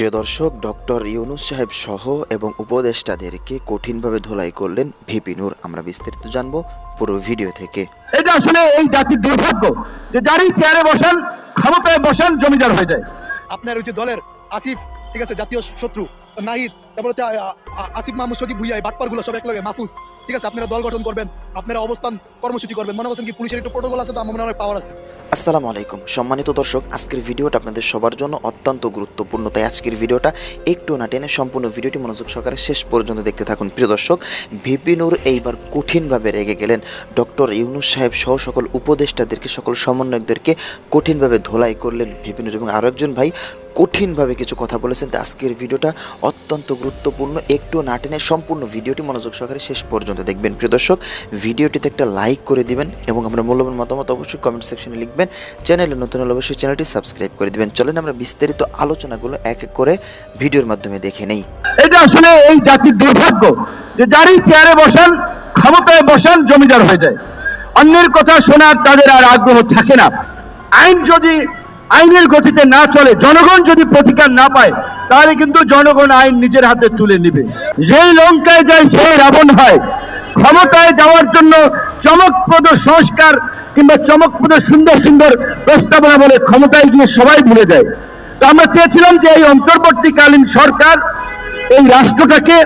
প্রিয় দর্শক ডক্টর ইউনুস সাহেব সহ এবং উপদেষ্টাদেরকে কঠিনভাবে ধোলাই করলেন ভিপি নূর। আমরা বিস্তারিত জানব পুরো ভিডিও থেকে। এটা আসলে এই জাতির দুর্ভাগ্য যে যারই চেয়ারে বসান ক্ষমতায় বসান জমিদার হয়ে যায়। আপনার ওই যে দলের আসিফ ঠিক আছে জাতীয় শত্রু নাহিদ তারপর হচ্ছে আসিফ মাহমুদ সজিব ভুইয়া এই বাটপারগুলো সব একলগে মাহফুজ। ঠিক আছে, আপনারা দল গঠন করবেন, আপনারা অবস্থান, কর্মসূচি করবেন। মনে করছেন কি পুলিশের একটু প্রোটোকল আছে তো, আমার মনে হয় পাওয়ার আছে। আসসালামু আলাইকুম। সম্মানিত দর্শক, আজকের ভিডিওটা আপনাদের সবার জন্য অত্যন্ত গুরুত্বপূর্ণ। তাই আজকের ভিডিওটা একটু না টেনে সম্পূর্ণ ভিডিওটি মনোযোগ সহকারে শেষ পর্যন্ত দেখতে থাকুন। প্রিয় দর্শক, ভিপি নূর এইবার কঠিনভাবে রেগে গেলেন। ডক্টর ইউনুস সাহেব সহ সকল উপদেষ্টাদেরকে, সকল সমন্বয়কদেরকে কঠিনভাবে ধোলাই করলেন ভিপি নূর। এবং আরও একজন ভাই কঠিনভাবে কিছু কথা বলেছেন। তো আজকের ভিডিওটা অত্যন্ত গুরুত্বপূর্ণ। একটু না টেনে সম্পূর্ণ ভিডিওটি মনোযোগ সহকারে শেষ পর্যন্ত দেখবেন। প্রিয় দর্শক, ভিডিওটিতে একটা লাইক করে দিবেন এবং আমরা মূল্যবান মতামত অবশ্যই কমেন্ট সেকশনে লিখবেন। চ্যানেলে নতুন হলে অবশ্যই চ্যানেলটি সাবস্ক্রাইব করে দিবেন। চলেন আমরা বিস্তারিত আলোচনাগুলো এক এক করে ভিডিওর মাধ্যমে দেখে নেই। এটা আসলে এই জাতির দুর্ভাগ্য যে যারই চেয়ারে বসান, ক্ষমতায় বসান, জমিদার হয়ে যায়। অন্যের কথা শোনার তাদের আর আগ্রহ থাকে না। আইন যদি আইনের গতিতে না চলে, জনগণ যদি প্রতিকার না পায়, তাহলে কিন্তু জনগণ আইন নিজের হাতে তুলে নেবে। যেই লঙ্কায় যায়, সেই রাবণ হয়। ক্ষমতায় যাওয়ার জন্য চমকপ্রদ সংস্কার কিংবা চমকপ্রদ সুন্দর সুন্দর প্রস্তাবনা বলে ক্ষমতায় গিয়ে সবাই ভুলে যায়। তো আমরা চেয়েছিলাম যে এই অন্তর্বর্তীকালীন সরকার এই রাষ্ট্রটাকে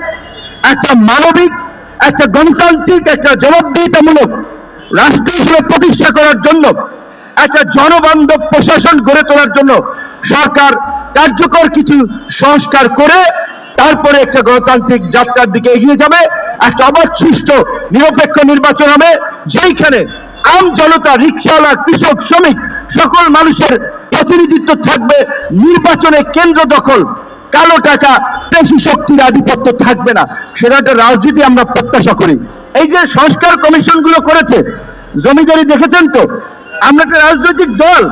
একটা মানবিক, একটা গণতান্ত্রিক, একটা জবাবদিহিতামূলক রাষ্ট্র হিসেবে প্রতিষ্ঠা করার জন্য একটা জনবান্ধব প্রশাসন গড়ে তোলার জন্য সরকার কার্যকর কিছু সংস্কার করে তারপরে একটা গণতান্ত্রিক যাত্রার দিকে এগিয়ে যাবে। একটা অবাধ সুষ্ঠু নিরপেক্ষ নির্বাচন হবে, যেইখানে আম জনতা, রিক্সাওয়ালা, কৃষক, শ্রমিক সকল মানুষের প্রতিনিধিত্ব থাকবে। নির্বাচনে কেন্দ্র দখল, কালো টাকা, পেশি শক্তির আধিপত্য থাকবে না। সেটা একটা রাজনীতি আমরা প্রত্যাশা করি। এই যে সংস্কার কমিশনগুলো করেছে, জমিদারি দেখেছেন তো? আমরা একটা রাজনৈতিক দল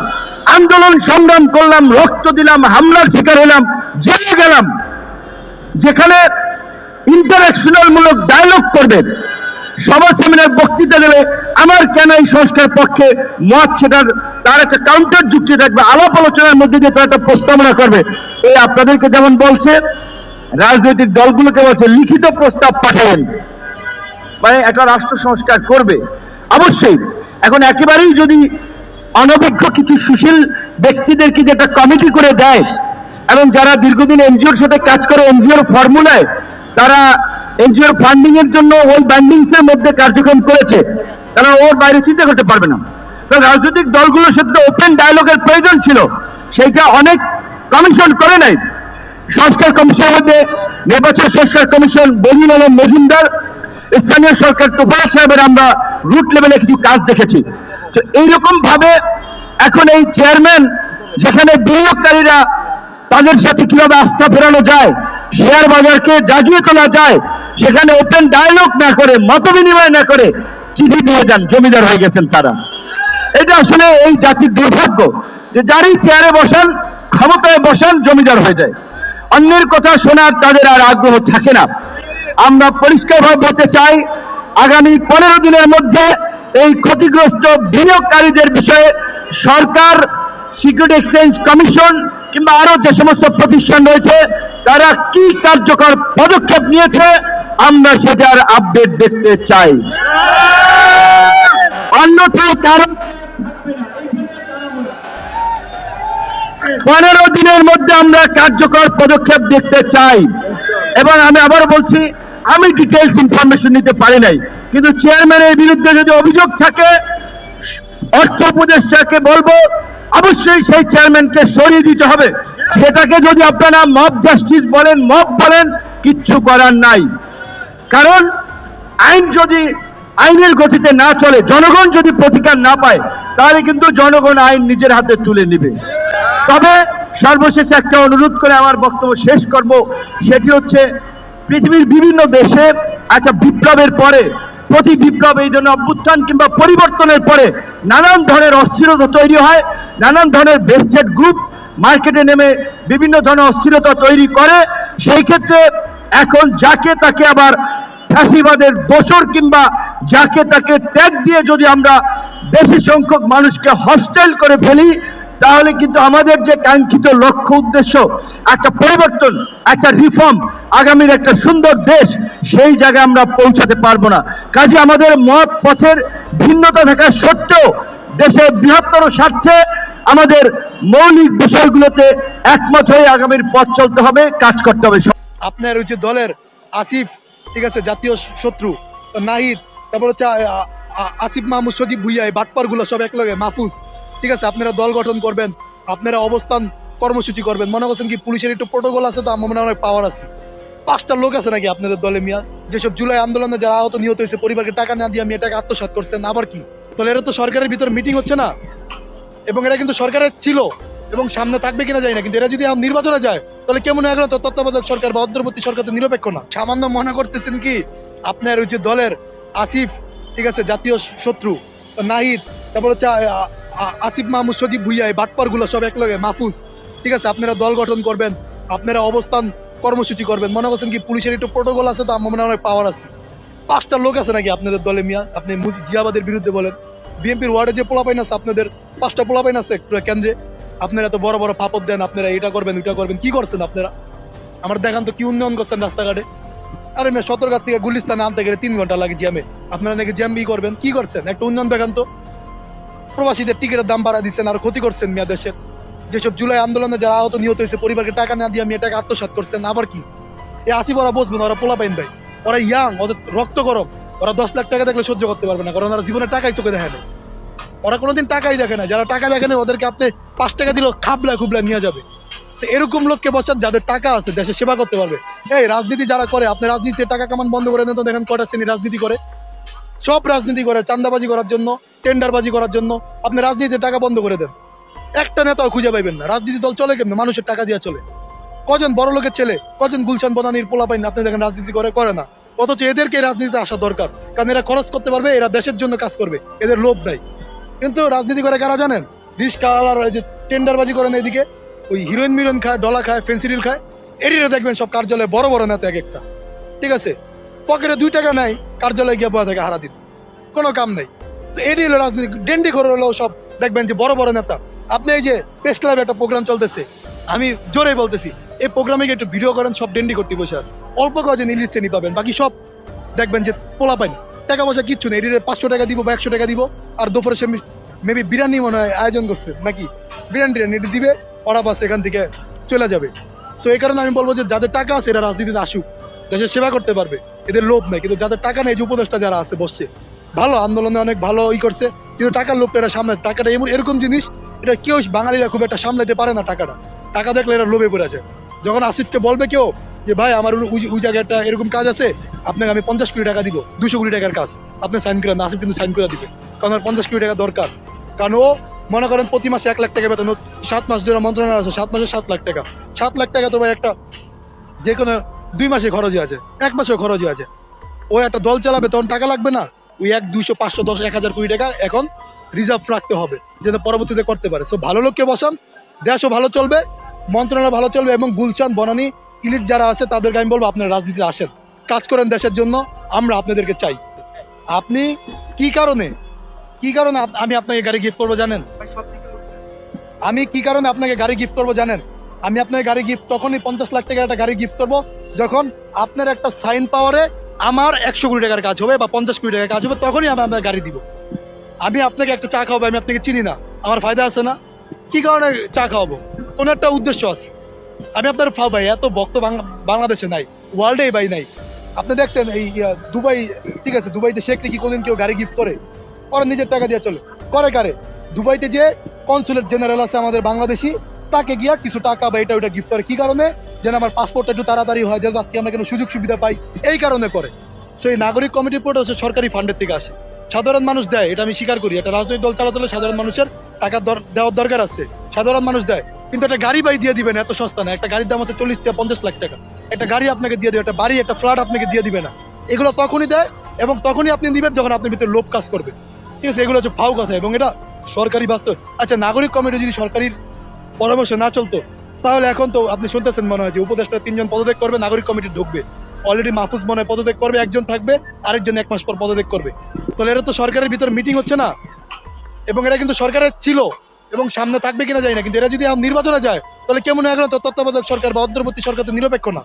আন্দোলন সংগ্রাম করলাম, রক্ত দিলাম, হামলার শিকার হলাম, জেলে গেলাম। যেখানে ইন্টারাকশনাল মূলক ডায়লগ করবেন সভা সেমিনার বক্তৃতা দেবে, আমার কেন এই সংস্কার পক্ষে মত সেটার তার একটা কাউন্টার যুক্তি থাকবে, আলাপ আলোচনার মধ্যে দিয়ে তার একটা প্রস্তাবনা করবে। এই আপনাদেরকে যেমন বলছে, রাজনৈতিক দলগুলোকে বলছে, লিখিত প্রস্তাব পাঠাবেন। মানে একটা রাষ্ট্র সংস্কার করবে। অবশ্যই এখন একেবারেই যদি অনভিজ্ঞ কিছু সুশীল ব্যক্তিদেরকে যে একটা কমিটি করে দেয়, এবং যারা দীর্ঘদিন এনজিওর সাথে কাজ করে, এনজিওর ফর্মুলায় তারা এনজিওর ফান্ডিং এর জন্য ওই ব্যান্ডিংস এর মধ্যে কার্যক্রম করেছে, তারা ওর বাইরে চিন্তা করতে পারবে না। রাজনৈতিক দলগুলোর সাথে ওপেন ডায়ালগের প্রয়োজন ছিল, সেইটা অনেক কমিশন করে নাই। সংস্কার কমিশনের মধ্যে নির্বাচন সংস্কার কমিশন বলিন আলম মজুমদার স্থানীয় সরকার তোফায় সাহেবের আমরা রুট লেভেলে কিছু কাজ দেখেছি। তো এইরকম ভাবে এখন এই চেয়ারম্যান যেখানে বিনিয়োগকারীরা তাদের সাথে কীভাবে আস্থা ফেরানো যায় শেয়ার বাজারকে জাগিয়ে তোলা যায়, সেখানে ওপেন ডায়ালগ না করে, মত বিনিময় না করে চিঠি দিয়ে যান, জমিদার হয়ে গেছেন তারা। এটা আসলে এই জাতির দুর্ভাগ্য যে যারই চেয়ারে বসান, ক্ষমতায় বসান, জমিদার হয়ে যায়। অন্যের কথা শোনার তাদের আর আগ্রহ থাকে না। আমরা পরিষ্কারভাবে বলতে চাই, আগামী পনেরো দিনের মধ্যে এই ক্ষতিগ্রস্ত বিনিয়োগকারীদের বিষয়ে সরকার সিকিউরিটি এক্সচেঞ্জ কমিশন কিংবা আরও যে সমস্ত প্রতিষ্ঠান রয়েছে, তারা কি কার্যকর পদক্ষেপ নিয়েছে, আমরা সেটার আপডেট দেখতে চাই। অন্যথায় কারণ পনেরো দিনের মধ্যে আমরা কার্যকর পদক্ষেপ দেখতে চাই। এবং আমি আবার বলছি, আমি ডিটেলস ইনফরমেশন নিতে পারি নাই। কিন্তু চেয়ারম্যানের বিরুদ্ধে যদি অভিযোগ থাকে, অর্থ উপদেষ্টাকে বলব, অবশ্যই সেই চেয়ারম্যানকে সরিয়ে দিতে হবে। সেটাকে যদি আপনারা মব জাস্টিস বলেন মব বলেন, কিচ্ছু করার নাই। কারণ আইন যদি, আইনের গতিতে না চলে, জনগণ যদি প্রতিকার না পায়, তাহলে কিন্তু জনগণ আইন নিজের হাতে তুলে নেবে। তবে সর্বশেষ একটা অনুরোধ করে আমার বক্তব্য শেষ করব। সেটি হচ্ছে, পৃথিবীর বিভিন্ন দেশে একটা বিপ্লবের পরে, প্রতি বিপ্লব এই জন্য অভ্যুত্থান কিংবা পরিবর্তনের পরে নানান ধরনের অস্থিরতা তৈরি হয়, নানান ধরনের বেস্টেড গ্রুপ মার্কেটে নেমে বিভিন্ন ধরনের অস্থিরতা তৈরি করে। সেই ক্ষেত্রে এখন যাকে তাকে আবার ফ্যাসিবাদের দোসর কিংবা যাকে তাকে ট্যাগ দিয়ে যদি আমরা বেশি সংখ্যক মানুষকে হস্টেল করে ফেলি তাহলে কিন্তু আমাদের যে কাঙ্ক্ষিত লক্ষ্য উদ্দেশ্য, একটা পরিবর্তন, একটা রিফর্ম আগামীর একটা সুন্দর দেশ, সেই জায়গায় আমরা পৌঁছাতে পারব না। কাজে আমাদের মত পথের ভিন্নতা থাকা সত্ত্বেও দেশের বৃহত্তর স্বার্থে আমাদের মৌলিক বিষয়গুলোতে একমত হয়ে আগামীর পথ চলতে হবে, কাজ করতে হবে। আপনার হচ্ছে দলের আসিফ, ঠিক আছে, জাতীয় শত্রু, নাহিদ, তারপর হচ্ছে আসিফ মাহমুদ সজীব ভুইয়া, এই বাটপারগুলো সব একলগে, মাহফুজ। ঠিক আছে, আপনারা দল গঠন করবেন, আপনারা অবস্থান কর্মসূচি করবেন। মনে করছেন কি, পুলিশের একটু প্রোটোকল আছে তো, আমার মনে অনেক পাওয়ার আছে। পাঁচটা লোক আছে নাকি আপনাদের দলে মিয়া? যেসব জুলাই আন্দোলনে যারা আহত নিহত হয়েছে, পরিবারকে টাকা না দিয়ে আমি এটাকে আত্মসাৎ করছেন, আবার কি? তাহলে এরা তো সরকারের ভিতর মিটিং হচ্ছে না। এবং এরা কিন্তু সরকারের ছিল, এবং সামনে থাকবে কিনা যায় না, কিন্তু এরা যদি নির্বাচনে যায়, তাহলে কেমন এখন তো তত্ত্বাবধায়ক সরকার বা অন্তর্বর্তী সরকার তো নিরপেক্ষ না? সামান্য মনে করতেছেন কি, আপনার ওই যে দলের আসিফ, ঠিক আছে, জাতীয় শত্রু, নাহিদ, তারপর হচ্ছে আসিফ মাহমুদ, সজীব ভুইয়া, এই বাটপারগুলো সব একলগে, মাহফুজ। ঠিক আছে, আপনারা দল গঠন করবেন, আপনারা অবস্থান, কর্মসূচি করবেন। মনে করছেন কি, পুলিশের একটু প্রোটোকল আছে তো, আমার মনে হয় পাওয়ার আছে। পাঁচটা লোক আছে নাকি আপনাদের দলে, মিয়া? আপনি জিয়াবাদের বিরুদ্ধে বলেন। বিএনপির ওয়ার্ডে যে পোলাপাইন আছে, আপনাদের পাঁচটা পোলাপাইন আছে কেন্দ্রে। আপনারা তো বড় বড় পাপদ দেন, আপনারা এটা করবেন, ওইটা করবেন, কি করছেন আপনারা? আমার দেখান তো কি উন্নয়ন করছেন রাস্তাঘাটে। আরে মেয়ে সতর্কার থেকে গুলিস্তানে আনতে গেলে তিন ঘণ্টা লাগে জ্যামে। আপনারা নাকি জ্যাম ই করবেন, কি করছেন? একটা উন্নয়ন দেখান তো। প্রবাসীদের টিকিটের দাম বাড়া দিচ্ছেন আর ক্ষতি করছেন মিয়া দেশের যেসব জুলাই আন্দোলনে যারা আহত নিহত হয়েছে পরিবারকে টাকা না দিয়ে আমি এটাকে আত্মসাৎ করছেন আবার কি? এই আসি ওরা বসবেন ওরা পোলা পাইন ভাই। ওরা ইয়াং ওদের রক্ত গরম। ওরা দশ লাখ টাকা দেখলে সহ্য করতে পারবে না কারণ ওরা জীবনে টাকাই চোখে দেখে না। ওরা কোনোদিন টাকাই দেখে না যারা টাকা দেখে না ওদেরকে আপনি পাঁচ টাকা দিলেও খাবলা খুবলা নিয়ে যাবে। So, এরকম লোককে বসান যাদের টাকা আছে দেশে সেবা করতে পারবে। এই রাজনীতি যারা করে আপনি রাজনীতিতে টাকা কামান বন্ধ করে দেন তো দেখেন কটা শ্রেণি রাজনীতি করে। সব রাজনীতি করে চান্দাবাজি করার জন্য, টেন্ডারবাজি করার জন্য আপনি রাজনীতিতে টাকা বন্ধ করে দেন। একটা নেতাও খুঁজে পাইবেন না। রাজনীতি দল চলে কেমন? মানুষের টাকা দিয়ে চলে। কজন বড় লোকের ছেলে, কজন গুলশান বনানির পোলা পাইন, আপনি দেখেন রাজনীতি করে করে না। অথচ এদেরকে রাজনীতিতে আসা দরকার। কারণ এরা খরচ করতে পারবে, এরা দেশের জন্য কাজ করবে। এদের লোভ নাই। কিন্তু রাজনীতি করে কারা জানেন? রিস্কা আর যে টেন্ডারবাজি করেন এদিকে, ওই হিরোইন মিরোইন খায়, ডলা খায়, ফেন্সিডিল খায় এরিরে দেখবেন সব কার্যালয়ে বড় বড় নেতা এক একটা। ঠিক আছে? পকেটে দুই টাকা নাই, কার্যালয়ে গিয়ে বসে থাকে হারা দিন কোনো কাম নেই। তো এটি হলো রাজনীতি ডেন্ডি করে হলো সব। দেখবেন যে বড় বড় নেতা। আপনি এই যে প্রেস ক্লাবে একটা প্রোগ্রাম চলতেছে, আমি জোরে বলতেছি, এই প্রোগ্রামে গিয়ে একটু ভিডিও করেন, সব ডেন্ডি করতে বসে আছে। অল্প কজন ইলিশ শ্রেণি পাবেন, বাকি সব দেখবেন যে পোলা পাইন টাকা পয়সা কিচ্ছু নেই এটির পাঁচশো টাকা দিব বা একশো টাকা দিব, আর দুপুরে সে মেবি বিরিয়ানি মনে হয় আয়োজন করছে, নাকি? বিরিয়ানি টিরিয়ানি এটি দিবে, ওরা বাস এখান থেকে চলে যাবে। সো এই কারণে আমি বলব যে যাদের টাকা আছে, এরা রাজনীতিতে আসুক, দেশের সেবা করতে পারবে। এদের লোভ নেই, কিন্তু যাদের টাকা নেই যে উপদেষ্টা যারা আছে বসছে, ভালো আন্দোলনে অনেক ভালো ই করছে, কিন্তু টাকার লোভটা এরা সামনে টাকাটা এমন এরকম জিনিস, এটা কেউ বাঙালিরা খুব একটা সামলাতে পারে না টাকাটা। টাকা দেখলে এরা লোভে পড়ে যায়। যখন আসিফকে বলবে কেউ যে, ভাই, আমার ওই- একটা এরকম কাজ আছে, আপনাকে আমি পঞ্চাশ কোটি টাকা দিব, দুশো কোটি টাকার কাজ, আপনি সাইন করেন আসিফ কিন্তু সাইন করে দিবে। কারণ ওর পঞ্চাশ কোটি টাকা দরকার। কারণ ও মনে করেন প্রতি মাসে এক লাখ টাকা বেতন সাত মাস ধরে মন্ত্রণালয় আছে, সাত মাসে সাত লাখ টাকা। সাত লাখ টাকা তো ভাই একটা যে কোনো দুই মাসে খরচই আছে, এক মাসে খরচই আছে। ও একটা দল চালাবে, তখন টাকা লাগবে না? ওই এক, দুইশো, পাঁচশো দশ এক হাজার কোটি টাকা এখন রিজার্ভ রাখতে হবে, যেন পরবর্তীতে করতে পারে। সো ভালো লোককে বসান, দেশও ভালো চলবে, মন্ত্রণালয় ভালো চলবে, এবং গুলশান, বনানী ইলিট যারা আছে, তাদেরকে আমি বলব, আপনার রাজনীতিতে আসেন। কাজ করেন দেশের জন্য, আমরা আপনাদেরকে চাই। আপনি কি কারণে কি কারণে আমি আপনাকে গাড়ি গিফট করব জানেন? আমি কি কারণে আপনাকে গাড়ি গিফট করব জানেন? আমি আপনার গাড়ি গিফট তখনই পঞ্চাশ লাখ টাকার একটা গাড়ি গিফট করব, যখন আপনার একটা সাইন পাওয়ারে আমার একশো কোটি টাকার কাজ হবে বা পঞ্চাশ কোটি টাকার কাজ হবে, তখনই আমি আপনার গাড়ি দিব। আমি আপনাকে একটা চা খাওয়াবো, আমি আপনাকে চিনি না, আমার ফায়দা আছে না। কি কারণে চা খাওয়াবো? কোনো একটা উদ্দেশ্য আছে। আমি আপনার ভাই, এত ভক্ত বাংলাদেশে নাই ওয়ার্ল্ডেই ভাই নাই। আপনি দেখছেন এই দুবাই, ঠিক আছে, দুবাইতে শেখলে কি কোনদিন কেউ গাড়ি গিফট করে? ওরা নিজের টাকা দিয়ে চলে। করে কারে? দুবাইতে যে কনসুলেট জেনারেল আছে আমাদের বাংলাদেশি তাকে গিয়া কিছু টাকা বা এটা ওটা গিফট করে। কি কারণে? যেন আমার পাসপোর্টটা একটু তাড়াতাড়ি হয়, যেন আজকে আমরা কোনো সুযোগ সুবিধা পাই। এই কারণে করে। সেই নাগরিক কমিটি রিপোর্ট হচ্ছে সরকারি ফান্ডের থেকে আসে। সাধারণ মানুষ দেয়, এটা আমি স্বীকার করি। একটা রাজনৈতিক দল চালাতে হলে সাধারণ মানুষের টাকা দেওয়ার দরকার আছে। সাধারণ মানুষ দেয়। কিন্তু একটা গাড়ি বাই দিয়ে দিবেন, এত সস্তা না। একটা গাড়ির দাম হচ্ছে চল্লিশ থেকে পঞ্চাশ লাখ টাকা। একটা গাড়ি আপনাকে দিয়ে দেবে, একটা বাড়ি, একটা ফ্ল্যাট আপনাকে দিয়ে দিবে না। এগুলো তখনই দেয় এবং তখনই আপনি দিবেন যখন আপনার ভিতরে লোভ কাজ করবে। ঠিক আছে, এগুলো হচ্ছে ফাউ কথা এবং এটা সরকারি বাস্তব। আচ্ছা নাগরিক কমিটি যদি সরকারির পরামর্শ না চলতো, তাহলে এখন তো আপনি শুনতেছেন মনে হয় যে উপদেষ্টা তিনজন পদত্যাগ করবে, নাগরিক কমিটি ঢুকবে। অলরেডি মাহফুজ মনে পদত্যাগ করবে, একজন থাকবে, আরেকজন এক মাস পর পদত্যাগ করবে। তাহলে এরা তো সরকারের ভিতর মিটিং হচ্ছে না। এবং এরা কিন্তু সরকারের ছিল এবং সামনে থাকবে কিনা যায় না, কিন্তু এরা যদি নির্বাচনে যায়, তাহলে কেমন এখন তত্ত্বাবধায়ক সরকার বা অন্তর্বর্তী সরকার তো নিরপেক্ষ না।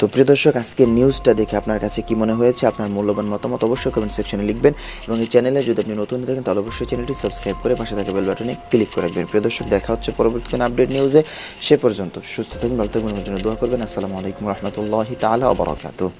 তো প্রিয় দর্শক, আজকের নিউজটা দেখে আপনার কাছে কি মনে হয়েছে? আপনার মূল্যবান মতামত অবশ্যই কমেন্ট সেকশনে লিখবেন এবং এই চ্যানেলে যদি আপনি নতুন থাকেন, তাহলে অবশ্যই চ্যানেলটি সাবস্ক্রাইব করে পাশে থাকা বেল বাটনে ক্লিক করে রাখবেন। প্রিয় দর্শক, দেখা হচ্ছে পরবর্তী কোনো আপডেট নিউজে সে পর্যন্ত সুস্থ থাকবেন ভালো থাকবেন জন্য দোয়া করবেন। আসসালামু আলাইকুম রহমতুল্লাহি তালা ওয়া বারাকাতুহু।